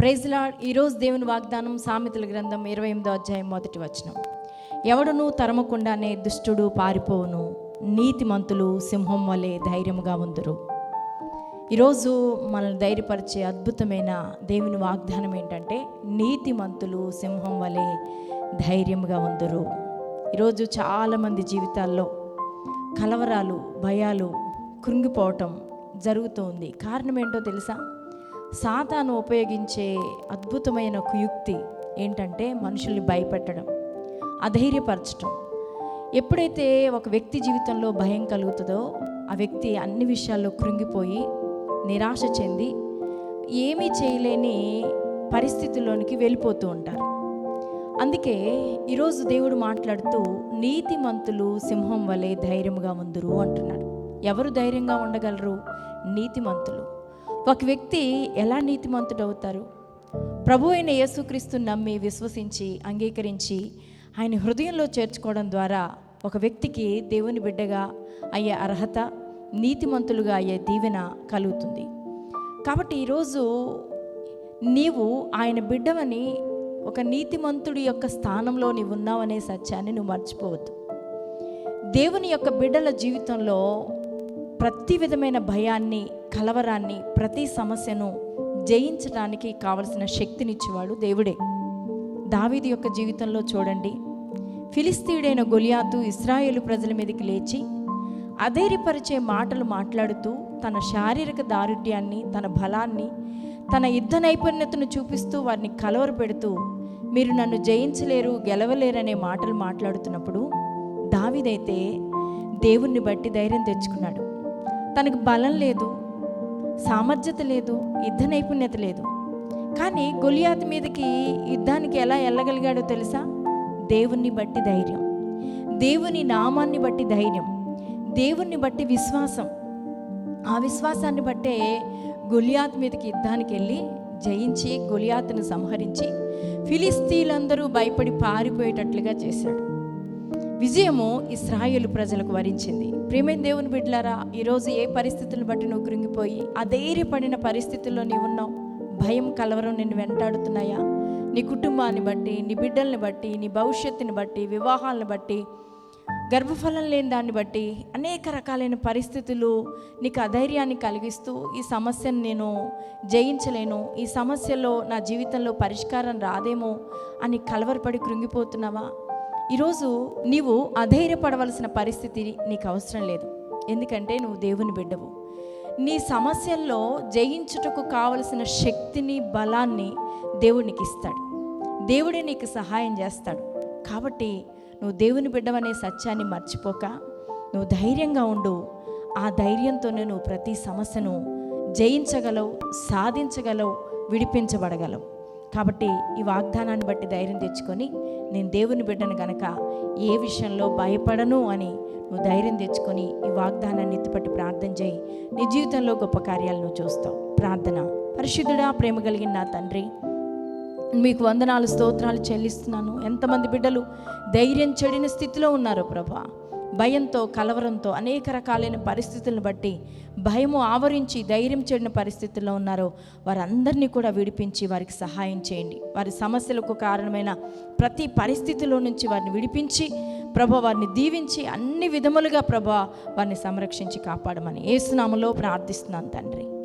ప్రైజ్లాడ్ ఈరోజు దేవుని వాగ్దానం సామెతల గ్రంథం ఇరవై ఎనిమిదో అధ్యాయం మొదటి వచనం. ఎవడును తరమకుండానే దుష్టుడు పారిపోవును నీతిమంతులు సింహం వలె ధైర్యముగా ఉందరు. ఈరోజు మనల్ని ధైర్యపరిచే అద్భుతమైన దేవుని వాగ్దానం ఏంటంటే నీతిమంతులు సింహం వలె ధైర్యముగా ఉందరు. ఈరోజు చాలామంది జీవితాల్లో కలవరాలు భయాలు కృంగిపోవటం జరుగుతుంది కారణం ఏంటో తెలుసా? సాతాను ఉపయోగించే అద్భుతమైన కుయుక్తి ఏంటంటే మనుషుల్ని భయపెట్టడం అధైర్యపరచడం ఎప్పుడైతే ఒక వ్యక్తి జీవితంలో భయం కలుగుతుందో ఆ వ్యక్తి అన్ని విషయాల్లో కృంగిపోయి నిరాశ చెంది ఏమీ చేయలేని పరిస్థితుల్లోనికి వెళ్ళిపోతూ ఉంటారు. అందుకే ఈరోజు దేవుడు మాట్లాడుతూ నీతిమంతులు సింహం వలె ధైర్యంగా ఉందురు అంటున్నాడు. ఎవరు ధైర్యంగా ఉండగలరు? నీతిమంతులు. ఒక వ్యక్తి ఎలా నీతిమంతుడు అవుతారు ప్రభు అయిన యేసుక్రీస్తు నమ్మి విశ్వసించి అంగీకరించి ఆయన హృదయంలో చేర్చుకోవడం ద్వారా ఒక వ్యక్తికి దేవుని బిడ్డగా అయ్యే అర్హత నీతిమంతులుగా అయ్యే దీవెన కలుగుతుంది. కాబట్టి ఈరోజు నీవు ఆయన బిడ్డవని ఒక నీతిమంతుడి యొక్క స్థానంలో నీవు ఉన్నావనే సత్యాన్ని నువ్వు మర్చిపోవద్దు. దేవుని యొక్క బిడ్డల జీవితంలో ప్రతి విధమైన భయాన్ని కలవరాన్ని ప్రతి సమస్యను జయించడానికి కావలసిన శక్తినిచ్చేవాడు దేవుడే. దావీది యొక్క జీవితంలో చూడండి. ఫిలిస్తీయుడైన గొలియాతు ఇస్రాయేలు ప్రజల మీదకి లేచి అధైర్యపరిచే మాటలు మాట్లాడుతూ తన శారీరక దారుఢ్యాన్ని తన బలాన్ని తన యుద్ధ నైపుణ్యతను చూపిస్తూ వారిని కలవరపెడుతూ మీరు నన్ను జయించలేరు గెలవలేరనే మాటలు మాట్లాడుతున్నప్పుడు దావిదైతే దేవుణ్ణి బట్టి ధైర్యం తెచ్చుకున్నాడు. తనకు బలం లేదు సామర్థ్యత లేదు యుద్ధ నైపుణ్యత లేదు. కానీ గొలియాత్ మీదకి యుద్ధానికి ఎలా వెళ్ళగలిగాడో తెలుసా? దేవుణ్ణి బట్టి ధైర్యం. దేవుని నామాన్ని బట్టి ధైర్యం. దేవుణ్ణి బట్టి విశ్వాసం. ఆ విశ్వాసాన్ని బట్టే గొలియాత్ మీదకి యుద్ధానికి వెళ్ళి జయించి గొలియాత్ను సంహరించి ఫిలిస్తీన్లందరూ భయపడి పారిపోయేటట్లుగా చేశాడు. విజయము ఇస్రాయేలు ప్రజలకు వరించింది. ప్రేమైన దేవుని బిడ్డలారా ఈరోజు ఏ పరిస్థితులను బట్టి నువ్వు కృంగిపోయి అధైర్యపడిన పరిస్థితుల్లో నీవు ఉన్నావు? భయం కలవరం నిన్ను వెంటాడుతున్నాయా? నీ కుటుంబాన్ని బట్టి నీ బిడ్డల్ని బట్టి నీ భవిష్యత్తుని బట్టి వివాహాలను బట్టి గర్భఫలం లేని దాన్ని బట్టి అనేక రకాలైన పరిస్థితులు నీకు అధైర్యాన్ని కలిగిస్తూ ఈ సమస్యను నేను జయించలేను. ఈ సమస్యలో నా జీవితంలో పరిష్కారం రాదేమో అని కలవరపడి కృంగిపోతున్నావా? ఈరోజు నీవు అధైర్యపడవలసిన పరిస్థితి నీకు అవసరం లేదు. ఎందుకంటే నువ్వు దేవుని బిడ్డవు. నీ సమస్యల్లో జయించుటకు కావలసిన శక్తిని బలాన్ని దేవుడు నీకు ఇస్తాడు దేవుడే నీకు సహాయం చేస్తాడు. కాబట్టి నువ్వు దేవుని బిడ్డవనే సత్యాన్ని మర్చిపోక నువ్వు ధైర్యంగా ఉండు. ఆ ధైర్యంతోనే నువ్వు ప్రతి సమస్యను జయించగలవు సాధించగలవు విడిపించబడగలవు. కాబట్టి ఈ వాగ్దానాన్ని బట్టి ధైర్యం తెచ్చుకొని నేను దేవుని బిడ్డను గనక ఏ విషయంలో భయపడను అని నువ్వు ధైర్యం తెచ్చుకొని ఈ వాగ్దానాన్ని ఎత్తుపట్టి ప్రార్థన చేయి. నీ జీవితంలో గొప్ప కార్యాలు నువ్వు చూస్తావు. ప్రార్థన. పరిశుద్ధుడా ప్రేమ కలిగిన నా తండ్రి మీకు వందనాలు స్తోత్రాలు చెల్లిస్తున్నాను. ఎంతమంది బిడ్డలు ధైర్యం చెడిన స్థితిలో ఉన్నారో ప్రభా. భయంతో కలవరంతో అనేక రకాలైన పరిస్థితులను బట్టి భయము ఆవరించి ధైర్యం చెడిన పరిస్థితుల్లో ఉన్నారో వారందరినీ కూడా విడిపించి వారికి సహాయం చేయండి. వారి సమస్యలకు కారణమైన ప్రతి పరిస్థితిలో నుంచి వారిని విడిపించి ప్రభా వారిని దీవించి అన్ని విధములుగా ప్రభా వారిని సంరక్షించి కాపాడమని ఏసునామలో ప్రార్థిస్తున్నాను తండ్రి.